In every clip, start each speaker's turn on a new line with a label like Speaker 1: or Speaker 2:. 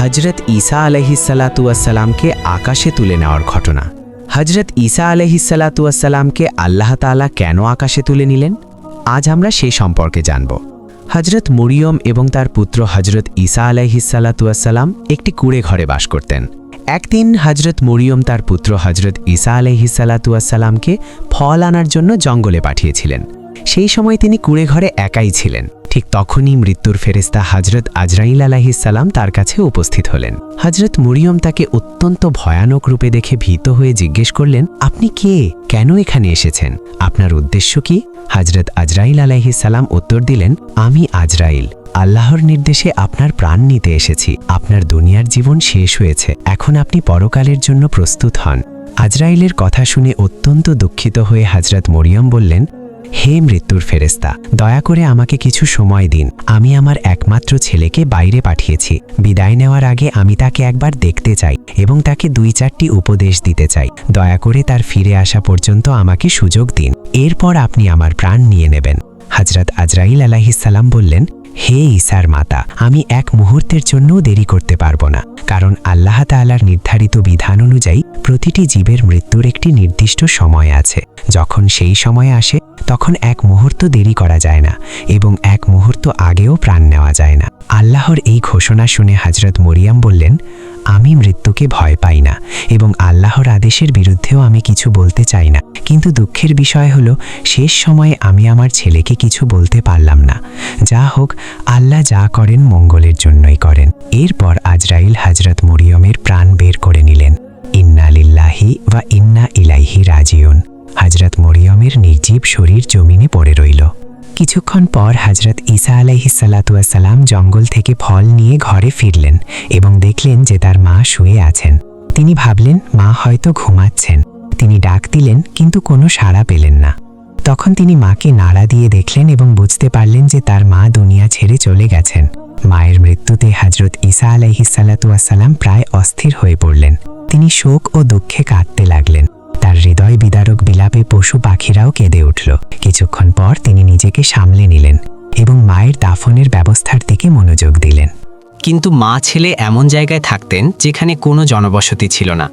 Speaker 1: হজরত ঈসা আলহিসাল্লাতুয়াসাল্লামকে আকাশে তুলে নেওয়ার ঘটনা। হজরত ঈসা আলহিসাল্লাতুয়াসাল্লামকে আল্লাহ তাআলা কেন আকাশে তুলে নিলেন? আজ আমরা সেই সম্পর্কে জানব। হজরত মরিয়ম এবং তার পুত্র হজরত ঈসা আলহিসাল্লাতুয়াসাল্লাম একটি কুড়ে ঘরে বাস করতেন। একদিন হজরত মরিয়ম তার পুত্র হজরত ঈসা আলহিসাল্লাতুয়াসাল্লামকে ফল আনার জন্য জঙ্গলে পাঠিয়েছিলেন। সেই সময় তিনি কুড়ে ঘরে একাই ছিলেন। ঠিক তখনই মৃত্যুর ফেরেস্তা হজরত আজরাইল আলাহিসাল্লাম তার কাছে উপস্থিত হলেন। হজরত মরিয়ম তাকে অত্যন্ত ভয়ানক রূপে দেখে ভীত হয়ে জিজ্ঞেস করলেন, আপনি কে? কেন এখানে এসেছেন? আপনার উদ্দেশ্য কি? হজরত আজরাইল আলাহিসাল্লাম উত্তর দিলেন, আমি আজরাইল। আল্লাহর নির্দেশে আপনার প্রাণ নিতে এসেছি। আপনার দুনিয়ার জীবন শেষ হয়েছে। এখন আপনি পরকালের জন্য প্রস্তুত হন। আজরাইলের কথা শুনে অত্যন্ত দুঃখিত হয়ে হজরত মরিয়ম বললেন হে মৃত্যুর ফেরেস্তা দয়া করে আমাকে কিছু সময় দিন। আমি আমার একমাত্র ছেলেকে বাইরে পাঠিয়েছি। বিদায় নেওয়ার আগে আমি তাকে একবার দেখতে চাই এবং তাকে দুই চারটি উপদেশ দিতে চাই। দয়া করে তার ফিরে আসা পর্যন্ত আমাকে সুযোগ দিন। এরপর আপনি আমার প্রাণ নিয়ে নেবেন। হজরত আজরাইল আলাহিসাল্লাম বললেন, হে ঈসার মাতা, আমি এক মুহূর্তের জন্যও দেরি করতে পারব না। কারণ আল্লাহ তাআলার নির্ধারিত বিধান অনুযায়ী প্রতিটি জীবের মৃত্যুর একটি নির্দিষ্ট সময় আছে। যখন সেই সময় আসে তখন এক মুহূর্ত দেরি করা যায় না এবং এক মুহূর্ত আগেও প্রাণ নেওয়া যায় না। আল্লাহর এই ঘোষণা শুনে হজরত মরিয়াম বললেন, আমি মৃত্যুকে ভয় পাই না এবং আল্লাহর আদেশের বিরুদ্ধেও আমি কিছু বলতে চাই না। কিন্তু দুঃখের বিষয় হলো, শেষ সময়ে আমি আমার ছেলেকে কিছু বলতে পারলাম না। যা হোক, আল্লাহ যা করেন মঙ্গলের জন্যই করেন। এরপর আজরাইল হজরত মরিয়মের প্রাণ বের করে নিলেন। ইন্না লিল্লাহি বা ইন্না ইলাইহি রাজিউন। হজরত মরিয়মের নির্জীব শরীর জমিনে পড়ে রইল। কিছুক্ষণ পর হজরত ঈসা আলাইহিসাল্লাতুয়াসাল্লাম জঙ্গল থেকে ফল নিয়ে ঘরে ফিরলেন এবং দেখলেন যে তার মা শুয়ে আছেন। তিনি ভাবলেন, মা হয়তো ঘুমাচ্ছেন। তিনি ডাক দিলেন, কিন্তু কোনো সাড়া পেলেন না। তখন তিনি মাকে নাড়া দিয়ে দেখলেন এবং বুঝতে পারলেন যে তার মা দুনিয়া ছেড়ে চলে গেছেন। মায়ের মৃত্যুতে হজরত ঈসা আলাইহিসাল্লাতুয়াসাল্লাম প্রায় অস্থির হয়ে পড়লেন। তিনি শোক ও দুঃখে কাঁদতে লাগলেন। তার হৃদয় বিদারক বিলাপে পশু পাখিরাও কেঁদে উঠল। কিছুক্ষণ পর তিনি নিজেকে সামলে নিলেন এবং মায়ের দাফনের ব্যবস্থার দিকে মনোযোগ দিলেন।
Speaker 2: কিন্তু মা ছেলে এমন জায়গায় থাকতেন যেখানে কোনো জনবসতি ছিল না।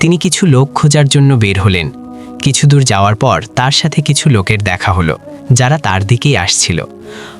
Speaker 2: তিনি কিছু লোক খোঁজার জন্য বের হলেন। কিছু দূর যাওয়ার পর তার সাথে কিছু লোকের দেখা হলো, যারা তার দিকেই আসছিল।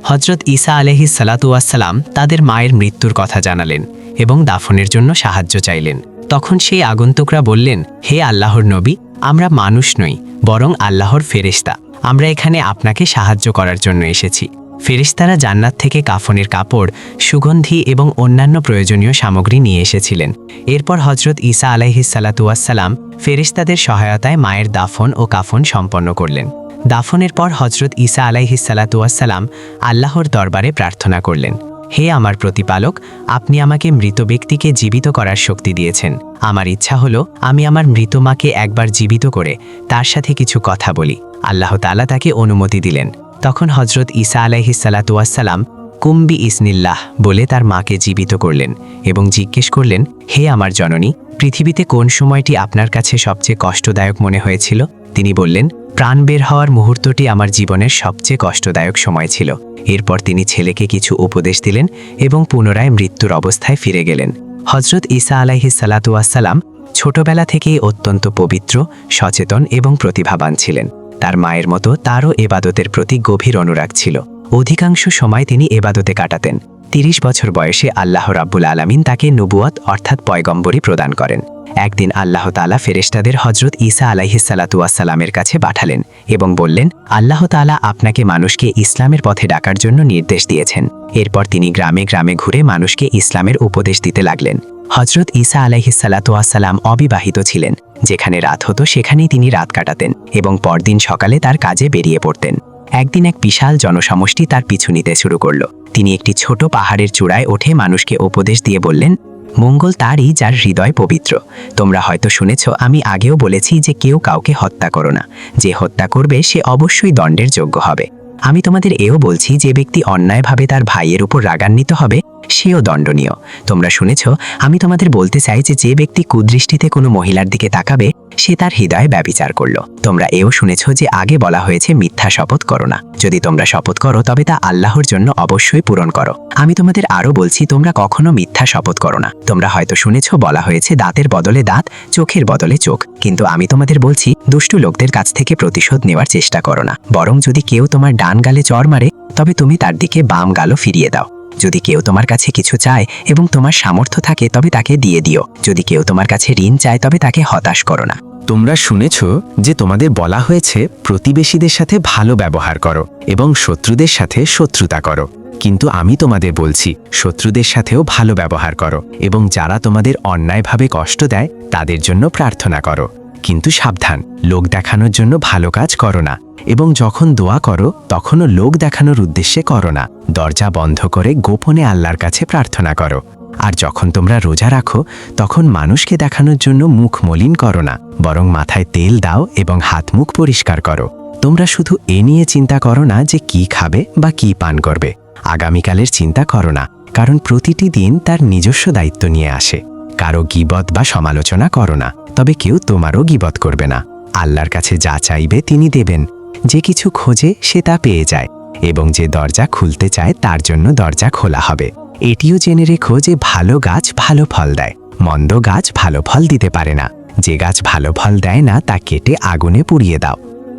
Speaker 2: হজরত ঈসা আলহি সালাতুয়াসাল্লাম তাদের মায়ের মৃত্যুর কথা জানালেন এবং দাফনের জন্য সাহায্য চাইলেন। তখন সেই আগন্তুকরা বললেন, হে আল্লাহর নবী, আমরা মানুষ নই, বরং আল্লাহর ফেরেশতা। আমরা এখানে আপনাকে সাহায্য করার জন্য এসেছি। ফেরিস্তারা জান্নাত থেকে কাফনের কাপড়, সুগন্ধি এবং অন্যান্য প্রয়োজনীয় সামগ্রী নিয়ে এসেছিলেন। এরপর হজরত ঈসা আলাইহিসাল্লাতুয়াসাল্লাম ফেরিস্তাদের সহায়তায় মায়ের দাফন ও কাফন সম্পন্ন করলেন। দাফনের পর হজরত ঈসা আলাইহিসাল্লাতুয়াসাল্লাম আল্লাহর দরবারে প্রার্থনা করলেন। হে আমার প্রতিপালক, আপনি আমাকে মৃত ব্যক্তিকে জীবিত করার শক্তি দিয়েছেন। আমার ইচ্ছা হলো, আমি আমার মৃত মাকে একবার জীবিত করে তার সাথে কিছু কথা বলি। আল্লাহ তালা তাকে অনুমতি দিলেন। তখন হজরত ঈসা আলাইহিসাল্লাতুয়াসাল্লাম কুম্বি ইসনিল্লাহ বলে তার মাকে জীবিত করলেন এবং জিজ্ঞেস করলেন, হে আমার জননী, পৃথিবীতে কোন সময়টি আপনার কাছে সবচেয়ে কষ্টদায়ক মনে হয়েছিল? তিনি বললেন, প্রাণ বের হওয়ার মুহূর্তটি আমার জীবনের সবচেয়ে কষ্টদায়ক সময় ছিল। এরপর তিনি ছেলেকে কিছু উপদেশ দিলেন এবং পুনরায় মৃত্যুর অবস্থায় ফিরে গেলেন। হজরত ইসা আলাইহি সালাতুয়াসাল্লাম ছোটবেলা থেকেই অত্যন্ত পবিত্র, সচেতন এবং প্রতিভাবান ছিলেন। তার মায়ের মতো তারও এবাদতের প্রতি গভীর অনুরাগ ছিল। অধিকাংশ সময় তিনি এবাদতে কাটাতেন। তিরিশ বছর বয়সে আল্লাহ রাব্বুল আলামিন তাকে নবুয়াত অর্থাৎ পয়গম্বরী প্রদান করেন। একদিন আল্লাহ তালা ফেরেশতাদের হজরত ঈসা আলাইহিসাল্লাতুয়াসাল্লামের কাছে পাঠালেন এবং বললেন, আল্লাহ তালা আপনাকে মানুষকে ইসলামের পথে ডাকার জন্য নির্দেশ দিয়েছেন। এরপর তিনি গ্রামে গ্রামে ঘুরে মানুষকে ইসলামের উপদেশ দিতে লাগলেন। হজরত ঈসা আলাইহিসাল্লাতুয়াসাল্লাম অবিবাহিত ছিলেন। যেখানে রাত হতো, সেখানেই তিনি রাত কাটাতেন এবং পরদিন সকালে তার কাজে বেরিয়ে পড়তেন। একদিন এক বিশাল জনসমষ্টি তার পিছু নিতে শুরু করল। তিনি একটি ছোট পাহাড়ের চূড়ায় ওঠে মানুষকে উপদেশ দিয়ে বললেন, মঙ্গল তারই যার হৃদয় পবিত্র। তোমরা হয়তো শুনেছ, আমি আগেও বলেছি যে কেউ কাউকে হত্যা করো না। যে হত্যা করবে, সে অবশ্যই দণ্ডের যোগ্য হবে। আমি তোমাদের এও বলছি, যে ব্যক্তি অন্যায়ভাবে তার ভাইয়ের উপর রাগান্বিত হবে সেও দণ্ডনীয়। তোমরা শুনেছ, আমি তোমাদের বলতে চাই যে যে ব্যক্তি কুদৃষ্টিতে কোনো মহিলার দিকে তাকাবে, সে তার হৃদয়ে ব্যবিচার করল। তোমরা এও শুনেছ যে আগে বলা হয়েছে, মিথ্যা শপথ করো না। যদি তোমরা শপথ করো, তবে তা আল্লাহর জন্য অবশ্যই পূরণ করো। আমি তোমাদের আরও বলছি, তোমরা কখনো মিথ্যা শপথ করো না। তোমরা হয়তো শুনেছ, বলা হয়েছে, দাঁতের বদলে দাঁত, চোখের বদলে চোখ। কিন্তু আমি তোমাদের বলছি, দুষ্টু লোকদের কাছ থেকে প্রতিশোধ নেওয়ার চেষ্টা করো না। বরং যদি কেউ তোমার ডান গালে চর মারে, তবে তুমি তার দিকে বাম গালও ফিরিয়ে দাও। যদি কেউ তোমার কাছে কিছু চায় এবং তোমার সামর্থ্য থাকে, তবে তাকে দিয়ে দিও। যদি কেউ তোমার কাছে ঋণ চায়, তবে তাকে হতাশ করো না।
Speaker 1: তোমরা শুনেছ যে তোমাদের বলা হয়েছে, প্রতিবেশীদের সাথে ভালো ব্যবহার করো এবং শত্রুদের সাথে শত্রুতা করো। কিন্তু আমি তোমাদের বলছি, শত্রুদের সাথেও ভালো ব্যবহার করো এবং যারা তোমাদের অন্যায়ভাবে কষ্ট দেয়, তাদের জন্য প্রার্থনা করো। কিন্তু সাবধান। লোক দেখানোর জন্য ভালো কাজ করো না। এবং যখন দোয়া করো, তখনও লোক দেখানোর উদ্দেশ্যে করো না। দরজা বন্ধ করে গোপনে আল্লাহর কাছে প্রার্থনা করো। আর যখন তোমরা রোজা রাখো, তখন মানুষকে দেখানোর জন্য মুখ মলিন করো না। বরং মাথায় তেল দাও এবং হাত মুখ পরিষ্কার করো। তোমরা শুধু এ নিয়ে চিন্তা করো না যে কি খাবে বা কি পান করবে। আগামীকালের চিন্তা করো না, কারণ প্রতিটি দিন তার নিজস্ব দায়িত্ব নিয়ে আসে। কারও গিবত বা সমালোচনা করো না। তবে কেউ তোমারও গিবত করবে না। আল্লাহর কাছে যা চাইবে তিনি দেবেন। যে কিছু খোঁজে সে তা পেয়ে যায় এবং যে দরজা খুলতে চায় তার জন্য দরজা খোলা হবে। এটিও জেনে রেখো যে ভালো গাছ ভালো ফল দেয়। মন্দ গাছ ভালো ফল দিতে পারে না। যে গাছ ভালো ফল দেয় না তা কেটে আগুনে পুড়িয়ে দাও।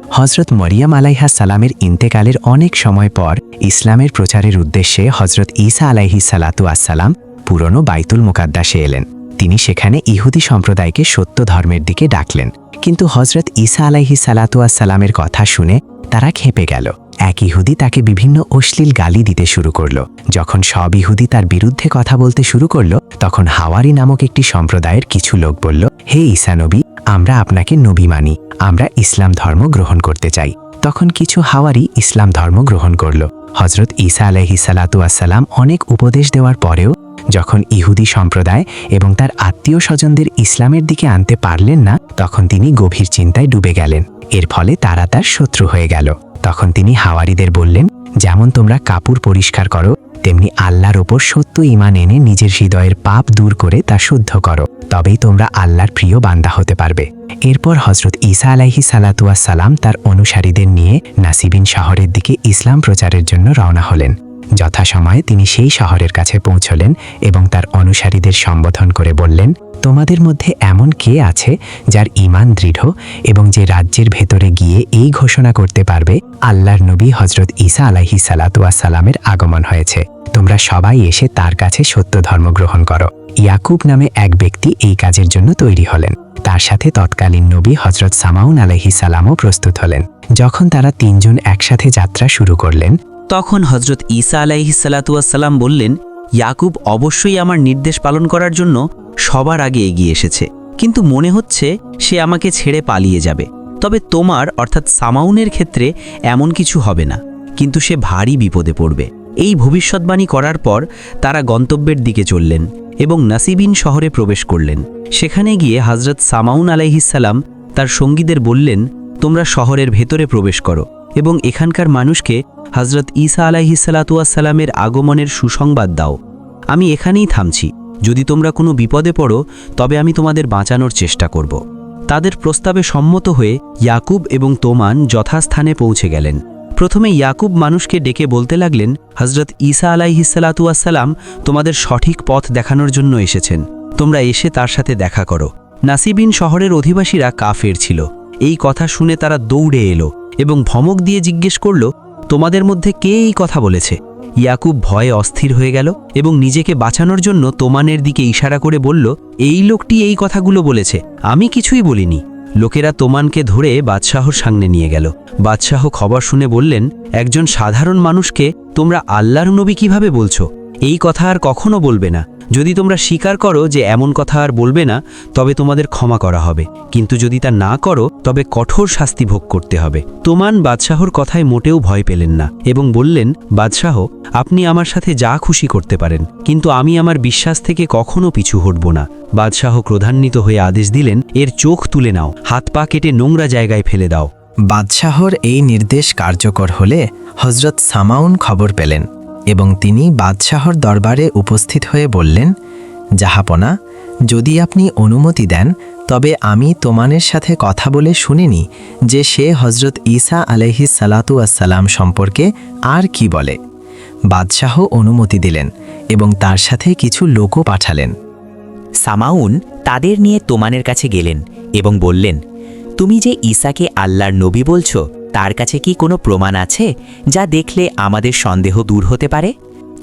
Speaker 1: হজরত মরিয়াম আলাইহা সালামের ইন্তেকালের অনেক সময় পর ইসলামের প্রচারের উদ্দেশ্যে হজরত ঈসা আলাইহি সালাতু আসসালাম পুরনো বাইতুল মুকাদ্দাসে এলেন। তিনি সেখানে ইহুদি সম্প্রদায়কে সত্য ধর্মের দিকে ডাকলেন। কিন্তু হজরত ঈসা আলাইহি সালাতু আসসালামের কথা শুনে তারা খেপে গেল। এক ইহুদি তাকে বিভিন্ন অশ্লীল গালি দিতে শুরু করল। যখন সব ইহুদি তার বিরুদ্ধে কথা বলতে শুরু করল, তখন হাওয়ারি নামক একটি সম্প্রদায়ের কিছু লোক বলল, হে ঈসা নবী, আমরা আপনাকে নবী মানি, আমরা ইসলাম ধর্ম গ্রহণ করতে চাই। তখন কিছু হাওয়ারি ইসলাম ধর্ম গ্রহণ করল। হজরত ঈসা আলহি সালাতু আসসালাম অনেক উপদেশ দেওয়ার পরেও যখন ইহুদি সম্প্রদায় এবং তার আত্মীয় স্বজনদের ইসলামের দিকে আনতে পারলেন না, তখন তিনি গভীর চিন্তায় ডুবে গেলেন। এর ফলে তারা তার শত্রু হয়ে গেল। তখন তিনি হাওয়ারিদের বললেন, যেমন তোমরা কাপড় পরিষ্কার করো তেমনি আল্লাহর ওপর সত্য ইমান এনে নিজের হৃদয়ের পাপ দূর করে তা শুদ্ধ করো। তবেই তোমরা আল্লাহর প্রিয় বান্দা হতে পারবে। এরপর হজরত ঈসা আলাইহি সালাতুয়া সালাম তার অনুসারীদের নিয়ে নাসিবিন শহরের দিকে ইসলাম প্রচারের জন্য রওনা হলেন। যথাসময়ে তিনি সেই শহরের কাছে পৌঁছলেন এবং তার অনুসারীদের সম্বোধন করে বললেন, তোমাদের মধ্যে এমন কে আছে যার ঈমান দৃঢ় এবং যে রাজ্যের ভেতরে গিয়ে এই ঘোষণা করতে পারবে, আল্লাহর নবী হজরত ঈসা সালাতুয়া সালামের আগমন হয়েছে। তোমরা সবাই এসে তার কাছে সত্য ধর্ম গ্রহণ করো। ইয়াকুব নামে এক ব্যক্তি এই কাজের জন্য তৈরি হলেন। তার সাথে তৎকালীন নবী হজরত সামাউন আলহি সালামও প্রস্তুত হলেন। যখন তারা তিনজন একসাথে যাত্রা শুরু করলেন
Speaker 3: তখন হজরত ঈসা আলাইহিসালাতুয়াসাল্লাম বললেন, ইয়াকুব অবশ্যই আমার নির্দেশ পালন করার জন্য সবার আগে এগিয়ে এসেছে। কিন্তু মনে হচ্ছে সে আমাকে ছেড়ে পালিয়ে যাবে। তবে তোমার, অর্থাৎ সামাউনের ক্ষেত্রে এমন কিছু হবে না। কিন্তু সে ভারী বিপদে পড়বে। এই ভবিষ্যৎবাণী করার পর তারা গন্তব্যের দিকে চললেন এবং নাসিবিন শহরে প্রবেশ করলেন। সেখানে গিয়ে হজরত সামাউন আলাইহিসাল্লাম তার সঙ্গীদের বললেন, তোমরা শহরের ভেতরে প্রবেশ করো। এবং এখানকার মানুষকে হজরত ঈসা আলাইহিসালাতুয়াসাল্লামের আগমনের সুসংবাদ দাও। আমি এখানেই থামছি। যদি তোমরা কোনো বিপদে পড়ো, তবে আমি তোমাদের বাঁচানোর চেষ্টা করব। তাদের প্রস্তাবে সম্মত হয়ে ইয়াকুব এবং তোমান যথাস্থানে পৌঁছে গেলেন। প্রথমে ইয়াকুব মানুষকে ডেকে বলতে লাগলেন হজরত ঈসা আলাইহিসালাতুয়াসাল্লাম তোমাদের সঠিক পথ দেখানোর জন্য এসেছেন। তোমরা এসে তার সাথে দেখা করো। নাসিবিন শহরের অধিবাসীরা কাফের ছিল। এই কথা শুনে তারা দৌড়ে এলো। এবং ভমক দিয়ে জিজ্ঞেস করল, তোমাদের মধ্যে কে এই কথা বলেছে? ইয়াকুব ভয়ে অস্থির হয়ে গেল এবং নিজেকে বাঁচানোর জন্য তোমানের দিকে ইশারা করে বলল, এই লোকটি এই কথাগুলো বলেছে, আমি কিছুই বলিনি। লোকেরা তোমানকে ধরে বাদশাহর সামনে নিয়ে গেল। বাদশাহ খবর শুনে বললেন, একজন সাধারণ মানুষকে তোমরা আল্লাহর নবী কীভাবে বলছো? এই কথা আর কখনো বলবে না। যদি তোমরা স্বীকার করো যে এমন কথা আর বলবে না, তবে তোমাদের ক্ষমা করা হবে। কিন্তু যদি তা না করো, তবে কঠোর শাস্তি ভোগ করতে হবে। তোমান বাদশাহর কথায় মোটেও ভয় পেলেন না এবং বললেন, বাদশাহ, আপনি আমার সাথে যা খুশি করতে পারেন, কিন্তু আমি আমার বিশ্বাস থেকে কখনো পিছু হটব না। বাদশাহ ক্রধান্বিত হয়ে আদেশ দিলেন, এর চোখ তুলে নাও, হাত পা কেটে নোংরা জায়গায় ফেলে দাও।
Speaker 4: বাদশাহর এই নির্দেশ কার্যকর হলে হজরত সামাউন খবর পেলেন। এবং তিনি বাদশাহর দরবারে উপস্থিত হয়ে বললেন, জাহাপনা, যদি আপনি অনুমতি দেন,
Speaker 5: তবে আমি তোমানের সাথে কথা বলে শুনিনি যে সে হজরত ঈসা আলহি সালাতু আসসালাম সম্পর্কে আর কি বলে। বাদশাহ অনুমতি দিলেন এবং তার সাথে কিছু লোকও পাঠালেন।
Speaker 1: সামাউন তাদের নিয়ে তোমানের কাছে গেলেন এবং বললেন, তুমি যে ঈসাকে আল্লাহর নবী বলছো তার কাছে কি কোনো প্রমাণ আছে যা দেখলে আমাদের সন্দেহ দূর হতে পারে?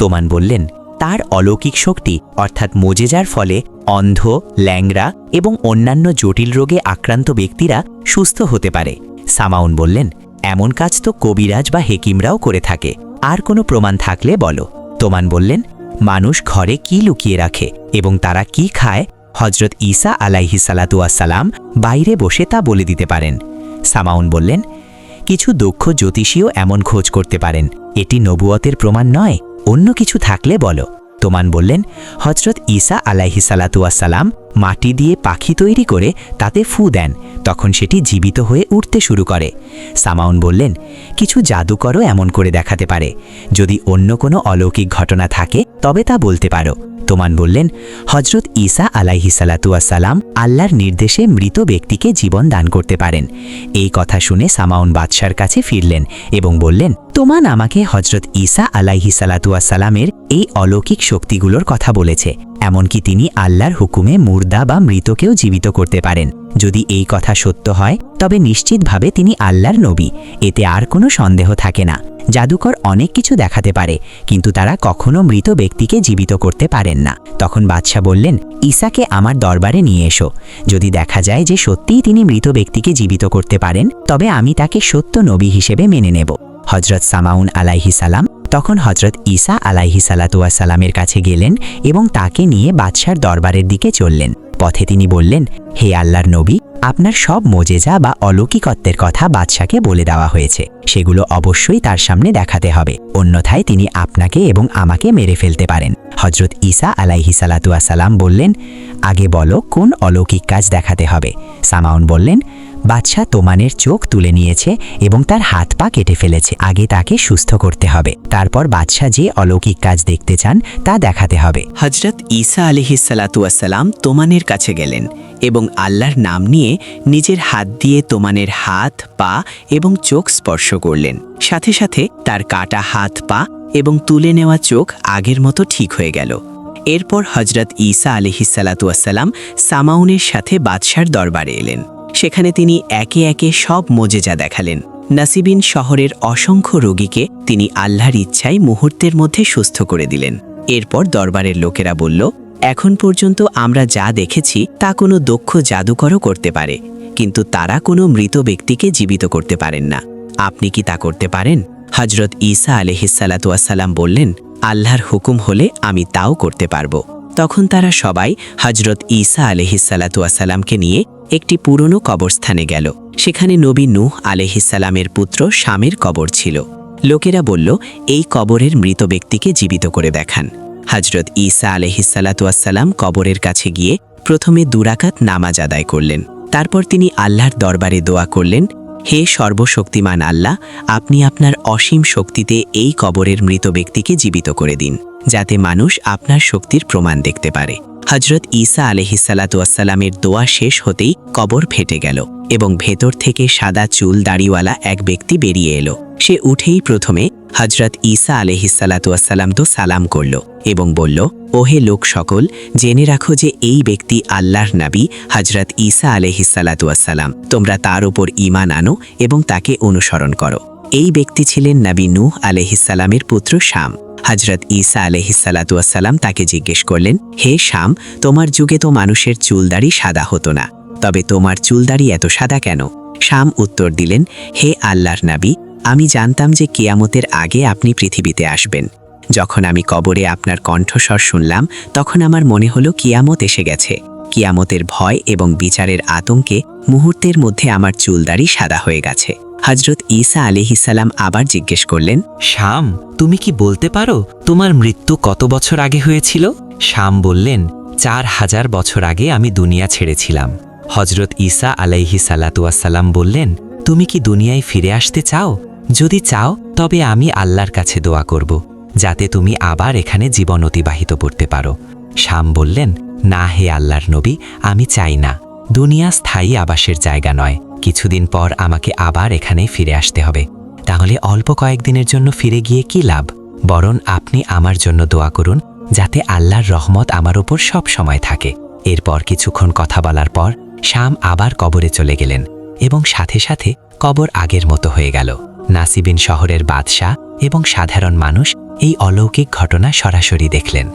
Speaker 1: তোমান বললেন, তার অলৌকিক শক্তি, অর্থাৎ মোজেজার ফলে অন্ধ ল্যাংরা এবং অন্যান্য জটিল রোগে আক্রান্ত ব্যক্তিরা সুস্থ হতে পারে। সামাউন বললেন, এমন কাজ তো কবিরাজ বা হেকিমরাও করে থাকে, আর কোনো প্রমাণ থাকলে বলো। তোমান বললেন, মানুষ ঘরে কি লুকিয়ে রাখে এবং তারা কি খায়? হজরত ঈসা আলাইহি সালাম বাইরে বসে তা বলে দিতে পারেন। সামাউন বললেন কিছু দক্ষ জ্যোতিষীও এমন খোঁজ করতে পারেন। এটি নবুয়তের প্রমাণ নয়, অন্য কিছু থাকলে বলো। তোমান বললেন হজরত ঈসা আলাইহি সালাম মাটি দিয়ে পাখি তৈরি করে তাতে ফু দেন, তখন সেটি জীবিত হয়ে উঠতে শুরু করে। সামাউন বললেন, কিছু জাদুকরও এমন করে দেখাতে পারে। যদি অন্য কোনো অলৌকিক ঘটনা থাকে, তবে তা বলতে পারো। তোমান বললেন হজরত ঈসা আলাইহি সালাম আল্লাহর নির্দেশে মৃত ব্যক্তিকে জীবন দান করতে পারেন। এই কথা শুনে সামাউন বাদশার কাছে ফিরলেন এবং বললেন, তোমান আমাকে হজরত ঈসা আলাইহি সালামের এই অলৌকিক শক্তিগুলোর কথা বলেছে। এমনকি তিনি আল্লাহর হুকুমে মুর্দা বা মৃতকেও জীবিত করতে পারেন। যদি এই কথা সত্য হয়, তবে নিশ্চিতভাবে তিনি আল্লাহর নবী। এতে আর কোনো সন্দেহ থাকে না। জাদুকর অনেক কিছু দেখাতে পারে, কিন্তু তারা কখনো মৃত ব্যক্তিকে জীবিত করতে পারেন না। তখন বাদশাহ বললেন, ঈসাকে আমার দরবারে নিয়ে এসো। যদি দেখা যায় যে সত্যিই তিনি মৃত ব্যক্তিকে জীবিত করতে পারেন, তবে আমি তাকে সত্য নবী হিসেবে মেনে নেব। হজরত সামাউন আলাইহি সালাম তখন হজরত ঈসা আলাইহি সালামের কাছে গেলেন এবং তাকে নিয়ে বাদশার দরবারের দিকে চললেন। পথে তিনি বললেন, হে আল্লাহর নবী, আপনার সব মোজেজা বা অলৌকিকত্বের কথা বাদশাকে বলে দেওয়া হয়েছে। সেগুলো অবশ্যই তার সামনে দেখাতে হবে। অন্যথায় তিনি আপনাকে এবং আমাকে মেরে ফেলতে পারেন। হজরত ঈসা আলাইহি সালাম বললেন, আগে বলো কোন অলৌকিক কাজ দেখাতে হবে? সামাউন বললেন বাদশাহ তোমানের চোখ তুলে নিয়েছে এবং তার হাত পা কেটে ফেলেছে। আগে তাকে সুস্থ করতে হবে। তারপর বাদশাহ যে অলৌকিক কাজ দেখতে চান, তা দেখাতে হবে।
Speaker 6: হজরত ঈসা আলিহিসাল্লাতুয়াসাল্লাম তোমানের কাছে গেলেন এবং আল্লাহর নাম নিয়ে নিজের হাত দিয়ে তোমানের হাত, পা এবং চোখ স্পর্শ করলেন। সাথে সাথে তার কাটা হাত, পা এবং তুলে নেওয়া চোখ আগের মতো ঠিক হয়ে গেল। এরপর হজরত ঈসা আলিহিসাল্লাতুয়াসাল্লাম সামাউনের সাথে বাদশার দরবারে এলেন। সেখানে তিনি একে একে সব মোজেজা দেখালেন। নাসিবিন শহরের অসংখ্য রোগীকে তিনি আল্লাহর ইচ্ছায় মুহূর্তের মধ্যে সুস্থ করে দিলেন। এরপর দরবারের লোকেরা বলল, এখন পর্যন্ত আমরা যা দেখেছি, তা কোনো দক্ষ জাদুকরও করতে পারে। কিন্তু তারা কোনো মৃত ব্যক্তিকে জীবিত করতে পারেন না। আপনি কি তা করতে পারেন? হজরত ঈসা আলহিসাল্লাতুয়াসাল্লাম বললেন, আল্লাহর হুকুম হলে আমি তাও করতে পারব। তখন তারা সবাই হজরত ঈসা আলহিসাল্লাতুয়াসাল্লামকে নিয়ে একটি পুরনো কবরস্থানে গেল। সেখানে নবী নূহ আলহিসাল্লামের পুত্র স্বামীর কবর ছিল। লোকেরা বলল, এই কবরের মৃত ব্যক্তিকে জীবিত করে দেখান। হজরত ঈসা আলহিসাল্লাতুয়াসাল্লাম কবরের কাছে গিয়ে প্রথমে দুরাকাত নামাজ আদায় করলেন। তারপর তিনি আল্লাহর দরবারে দোয়া করলেন হে সর্বশক্তিমান আল্লাহ, আপনি আপনার অসীম শক্তিতে এই কবরের মৃত ব্যক্তিকে জীবিত করে দিন, যাতে মানুষ আপনার শক্তির প্রমাণ দেখতে পারে। হজরত ঈসা আলহিসাল্লাতুয়াসাল্লামের দোয়া শেষ হতেই কবর ফেটে গেল এবং ভেতর থেকে সাদা চুল দাড়িওয়ালা এক ব্যক্তি বেরিয়ে এলো। সে উঠেই প্রথমে হজরত ঈসা আলহিসাল্লাতুয়াসাল্লাম তো সালাম করল এবং বলল, ওহে লোক সকল, জেনে রাখো যে এই ব্যক্তি আল্লাহর নাবী হজরত ঈসা আলহিসাল্লাতুয়াসাল্লাম তোমরা তার উপর ঈমান আনো এবং তাকে অনুসরণ করো। এই ব্যক্তি ছিলেন নবী নূহ আলহিসাল্লামের পুত্র শাম। হজরত ঈসা আলহিসাল্লাতুয়াসাল্লাম তাকে জিজ্ঞেস করলেন, হে শাম, তোমার যুগে তো মানুষের চুলদাড়ি সাদা হতো না, তবে তোমার চুলদাড়ি এত সাদা কেন? শাম উত্তর দিলেন, হে আল্লাহর নাবী, আমি জানতাম যে কিয়ামতের আগে আপনি পৃথিবীতে আসবেন। যখন আমি কবরে আপনার কণ্ঠস্বর শুনলাম, তখন আমার মনে হলো কিয়ামত এসে গেছে। কিয়ামতের ভয় এবং বিচারের আতঙ্কে মুহূর্তের মধ্যে আমার চুলদাড়ি সাদা হয়ে গেছে। হজরত ঈসা আলিহিসাল্লাম আবার জিজ্ঞেস করলেন,
Speaker 1: শাম, তুমি কি বলতে পারো তোমার মৃত্যু কত বছর আগে হয়েছিল? শাম বললেন, চার হাজার বছর আগে আমি দুনিয়া ছেড়েছিলাম। হজরত ঈসা আলাইহি সালাতুয়াসাল্লাম বললেন, তুমি কি দুনিয়ায় ফিরে আসতে চাও? যদি চাও, তবে আমি আল্লাহর কাছে দোয়া করব, যাতে তুমি আবার এখানে জীবন অতিবাহিত করতে পারো। শাম বললেন, না হে আল্লাহর নবী, আমি চাই না।
Speaker 7: দুনিয়া স্থায়ী আবাসের জায়গা নয় কিছুদিন পর আমাকে আবার এখানে ফিরে আসতে হবে। তাহলে অল্প কয়েকদিনের জন্য ফিরে গিয়ে কি লাভ? বরং আপনি আমার জন্য দোয়া করুন, যাতে আল্লাহর রহমত আমার ওপর সব সময় থাকে। এরপর কিছুক্ষণ কথা বলার পর শাম আবার কবরে চলে গেলেন এবং সাথে সাথে কবর আগের মতো হয়ে গেল। নাসিবিন শহরের বাদশাহ এবং সাধারণ মানুষ এই অলৌকিক ঘটনা সরাসরি দেখলেন।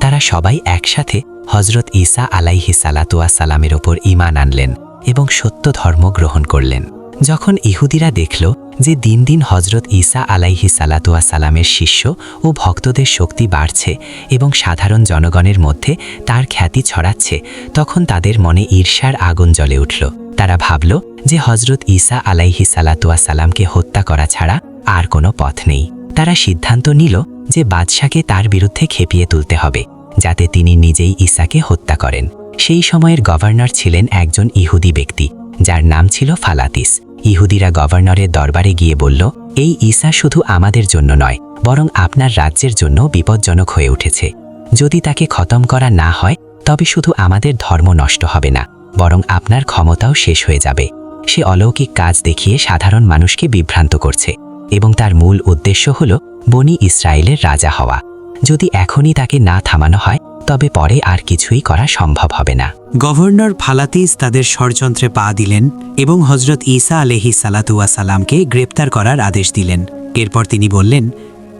Speaker 7: তারা সবাই একসাথে হজরত ঈসা আলাইহি সালাতুয়া সালামের ওপর ঈমান আনলেন। এবং সত্য ধর্ম গ্রহণ করলেন। যখন ইহুদিরা দেখল যে দিন দিন হজরত ঈসা আলাইহি সালাতুয়া সালামের শিষ্য ও ভক্তদের শক্তি বাড়ছে এবং সাধারণ জনগণের মধ্যে তার খ্যাতি ছড়াচ্ছে, তখন তাদের মনে ঈর্ষার আগুন জ্বলে উঠল। তারা ভাবল যে হজরত ঈসা আলাইহি সালাতুয়া সালামকে হত্যা করা ছাড়া আর কোনো পথ নেই। তারা সিদ্ধান্ত নিল যে বাদশাকে তার বিরুদ্ধে খেপিয়ে তুলতে হবে, যাতে তিনি নিজেই ঈসাকে হত্যা করেন। সেই সময়ের গভর্নর ছিলেন একজন ইহুদি ব্যক্তি, যার নাম ছিল ফালাতিস। ইহুদিরা গভর্নরের দরবারে গিয়ে বলল, এই ঈসা শুধু আমাদের জন্য নয়, বরং আপনার রাজ্যের জন্য বিপজ্জনক হয়ে উঠেছে। যদি তাকে খতম করা না হয়, তবে শুধু আমাদের ধর্ম নষ্ট হবে না, বরং আপনার ক্ষমতাও শেষ হয়ে যাবে। সে অলৌকিক কাজ দেখিয়ে সাধারণ মানুষকে বিভ্রান্ত করছে, এবং তার মূল উদ্দেশ্য হল বনি ইসরায়েলের রাজা হওয়া। যদি এখনই তাকে না থামানো হয় তবে পরে আর কিছুই করা সম্ভব হবে না।
Speaker 1: গভর্নর ফালাতিস তাদের ষড়যন্ত্রে পা দিলেন এবং হজরত ঈসা আলহি সালাতুয়া সালামকে গ্রেপ্তার করার আদেশ দিলেন। এরপর তিনি বললেন,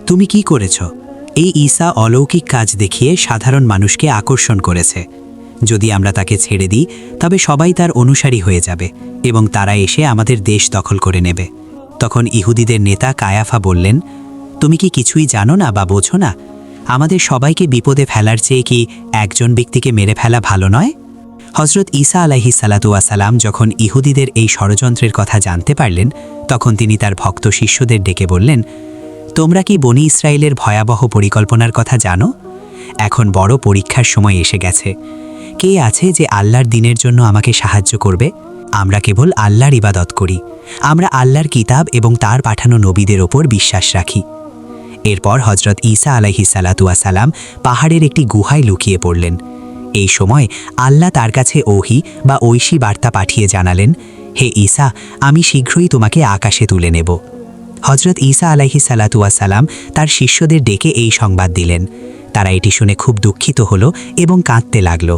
Speaker 1: তুমি কি করেছ? এই ঈসা অলৌকিক কাজ দেখিয়ে সাধারণ মানুষকে আকর্ষণ করেছে। যদি আমরা তাকে ছেড়ে দিই, তবে সবাই তার অনুসারী হয়ে যাবে এবং তারা এসে আমাদের দেশ দখল করে নেবে। তখন ইহুদিদের নেতা কায়াফা বললেন, তুমি কি কিছুই জানো না বা বোঝো না? আমাদের সবাইকে বিপদে ফেলার চেয়ে কি একজন ব্যক্তিকে মেরে ফেলা ভালো নয়? হজরত ঈসা আলাহি সালাতুয়াসালাম যখন ইহুদিদের এই ষড়যন্ত্রের কথা জানতে পারলেন, তখন তিনি তার ভক্ত শিষ্যদের ডেকে বললেন, তোমরা কি বনি ইসরায়েলের ভয়াবহ পরিকল্পনার কথা জানো? এখন বড় পরীক্ষার সময় এসে গেছে। কে আছে যে আল্লাহর দিনের জন্য আমাকে সাহায্য করবে? আমরা কেবল আল্লাহর ইবাদত করি। আমরা আল্লাহর কিতাব এবং তার পাঠানো নবীদের ওপর বিশ্বাস রাখি। এরপর হজরত ঈসা আলাইহি সালাতুয়া সালাম পাহাড়ের একটি গুহায় লুকিয়ে পড়লেন। এই সময় আল্লাহ তার কাছে ওহি বা ঐশী বার্তা পাঠিয়ে জানালেন, হে ঈসা, আমি শীঘ্রই তোমাকে আকাশে তুলে নেব। হজরত ঈসা আলাইহি সালাতুয়া সালাম তার শিষ্যদের ডেকে এই সংবাদ দিলেন। তারা এটি শুনে খুব দুঃখিত হল এবং কাঁদতে লাগল।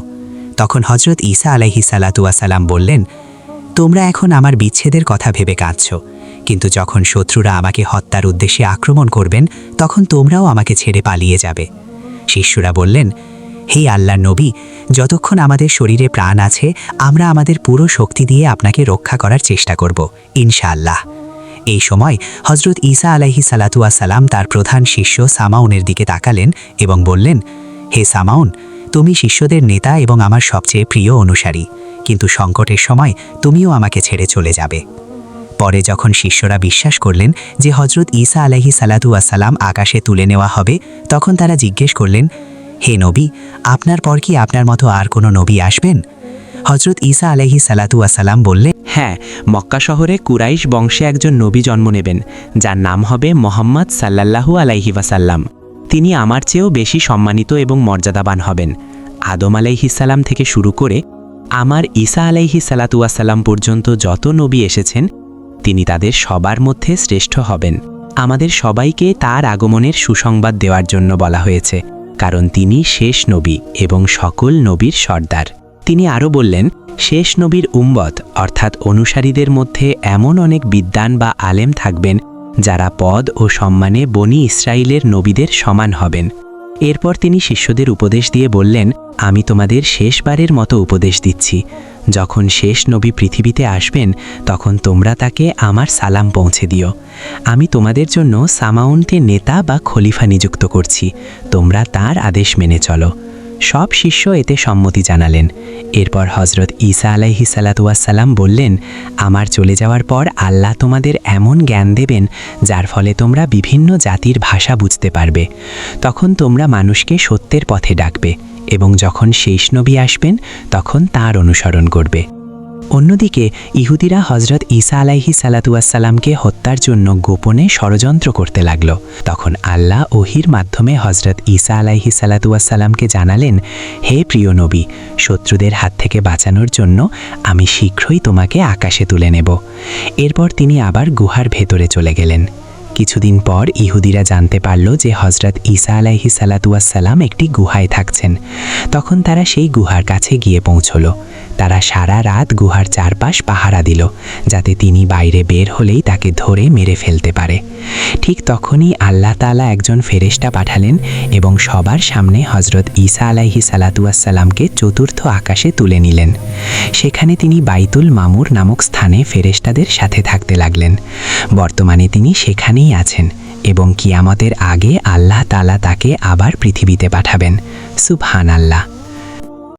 Speaker 1: তখন হজরত ঈসা আলাইহি সালাতুয়া সালাম বললেন, তোমরা এখন আমার বিচ্ছেদের কথা ভেবে কাঁদছ। কিন্তু যখন শত্রুরা আমাকে হত্যার উদ্দেশ্যে আক্রমণ করবেন, তখন তোমরাও আমাকে ছেড়ে পালিয়ে যাবে। শিষ্যরা বললেন, হে আল্লাহ নবী, যতক্ষণ আমাদের শরীরে প্রাণ আছে, আমরা আমাদের পুরো শক্তি দিয়ে আপনাকে রক্ষা করার চেষ্টা করব, ইনশাআল্লাহ। এই সময় হজরত ঈসা আলাইহি সালাতুয়া সালাম তার প্রধান শিষ্য সামাউনের দিকে তাকালেন এবং বললেন, হে সামাউন, তুমি শিষ্যদের নেতা এবং আমার সবচেয়ে প্রিয় অনুসারী, কিন্তু সংকটের সময় তুমিও আমাকে ছেড়ে চলে যাবে। পরে যখন শিষ্যরা বিশ্বাস করলেন যে হজরত ঈসা আলাহি সালাতু আকাশে তুলে নেওয়া হবে, তখন তারা জিজ্ঞেস করলেন, হে নবী, আপনার পর কি আপনার মতো আর কোনো নবী আসবেন? হজরত ঈসা আলাহি সালাতু বললেন
Speaker 8: হ্যাঁ মক্কা শহরে কুরাইশ বংশে একজন নবী জন্ম নেবেন, যার নাম হবে মোহাম্মদ সাল্লাল্লাহু আলাইহি ওয়াসাল্লাম। তিনি আমার চেয়েও বেশি সম্মানিত এবং মর্যাদাবান হবেন। আদম আলাইহিসাল্লাম থেকে শুরু করে আমার ঈসা আলাইহি সালাতুয়াসাল্লাম পর্যন্ত যত নবী এসেছেন তিনি তাদের সবার মধ্যে শ্রেষ্ঠ হবেন। আমাদের সবাইকে তার আগমনের সুসংবাদ দেওয়ার জন্য বলা হয়েছে, কারণ তিনি শেষ নবী এবং সকল নবীর সর্দার। তিনি আরও বললেন, শেষ নবীর উম্বত অর্থাৎ অনুসারীদের মধ্যে এমন অনেক বিদ্বান বা আলেম থাকবেন, যারা পদ ও সম্মানে বনি ইসরায়েলের নবীদের সমান হবেন। এরপর তিনি শিষ্যদের উপদেশ দিয়ে বললেন, আমি তোমাদের শেষবারের মতো উপদেশ দিচ্ছি। যখন শেষ নবী পৃথিবীতে আসবেন, তখন তোমরা তাকে আমার সালাম পৌঁছে দিও। আমি তোমাদের জন্য সামাউনকে নেতা বা খলিফা নিযুক্ত করছি। তোমরা তার আদেশ মেনে চলো। সব শিষ্য এতে সম্মতি জানালেন। এরপর হজরত ঈসা আলাইহি সালাতুয়াসাল্লাম বললেন, আমার চলে যাওয়ার পর আল্লাহ তোমাদের এমন জ্ঞান দেবেন, যার ফলে তোমরা বিভিন্ন জাতির ভাষা বুঝতে পারবে। তখন তোমরা মানুষকে সত্যের পথে ডাকবে এবং যখন শেষ নবী আসবেন, তখন তার অনুসরণ করবে।
Speaker 1: অন্যদিকে, ইহুদিরা হজরত ঈসা আলাইহি সালাতুয়াসাল্লামকে হত্যার জন্য গোপনে ষড়যন্ত্র করতে লাগল। তখন আল্লাহ ওহির মাধ্যমে হজরত ঈসা আলাইহি সালাতুয়াসাল্লামকে জানালেন, হে প্রিয় নবী, শত্রুদের হাত থেকে বাঁচানোর জন্য আমি শীঘ্রই তোমাকে আকাশে তুলে নেব। এরপর তিনি আবার গুহার ভেতরে চলে গেলেন। কিছুদিন পর ইহুদিরা জানতে পারল যে হজরত ঈসা আলাইহি সালাতুয়াসাল্লাম একটি গুহায় থাকছেন। তখন তারা সেই গুহার কাছে গিয়ে পৌঁছল। তারা সারা রাত গুহার চারপাশ পাহারা দিল, যাতে তিনি বাইরে বের হলেই তাকে ধরে মেরে ফেলতে পারে। ঠিক তখনই আল্লাহ তাআলা একজন ফেরেশতা পাঠালেন এবং সবার সামনে হজরত ঈসা আলাইহি সালাতুয়াসাল্লামকে চতুর্থ আকাশে তুলে নিলেন। সেখানে তিনি বাইতুল মামুর নামক স্থানে ফেরেশতাদের সাথে থাকতে লাগলেন। বর্তমানে তিনি সেখানেই আছেন এবং কিয়ামতের আগে আল্লাহ তালা তাকে আবার পৃথিবীতে পাঠাবেন। সুফহান আল্লাহ